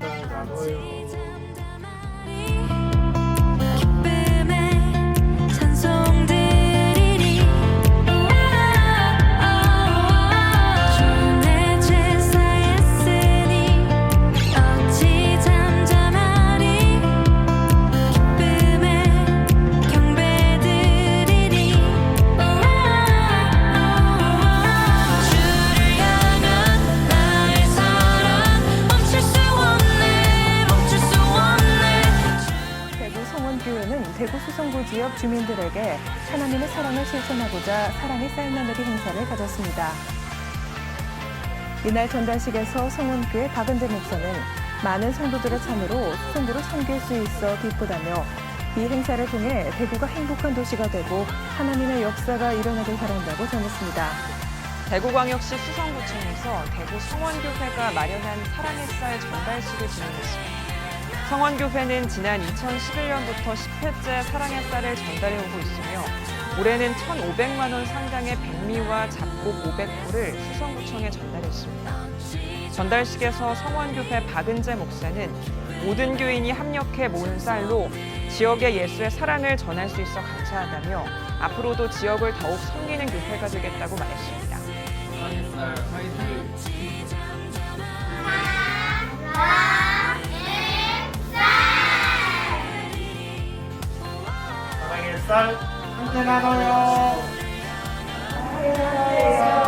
各式都有 지역 주민들에게 하나님의 사랑을 실천하고자 사랑의 쌀나누리 행사를 가졌습니다. 이날 전달식에서 성원교회 박은재 목사는 많은 성도들의 참여로 수성구를 섬길 수 있어 기쁘다며 이 행사를 통해 대구가 행복한 도시가 되고 하나님의 역사가 일어나길 바란다고 전했습니다. 대구광역시 수성구청에서 대구 성원교회가 마련한 사랑의 쌀 전달식을 진행했습니다. 성원교회는 지난 2011년부터 10회째 사랑의 쌀을 전달해오고 있으며 올해는 1,500만 원 상당의 백미와 잡곡 500포를 수성구청에 전달했습니다. 전달식에서 성원교회 박은재 목사는 모든 교인이 합력해 모은 쌀로 지역의 예수의 사랑을 전할 수 있어 감사하다며 앞으로도 지역을 더욱 섬기는 교회가 되겠다고 말했습니다. 고양이 쌀 함께 나눠요. 함께 나눠요.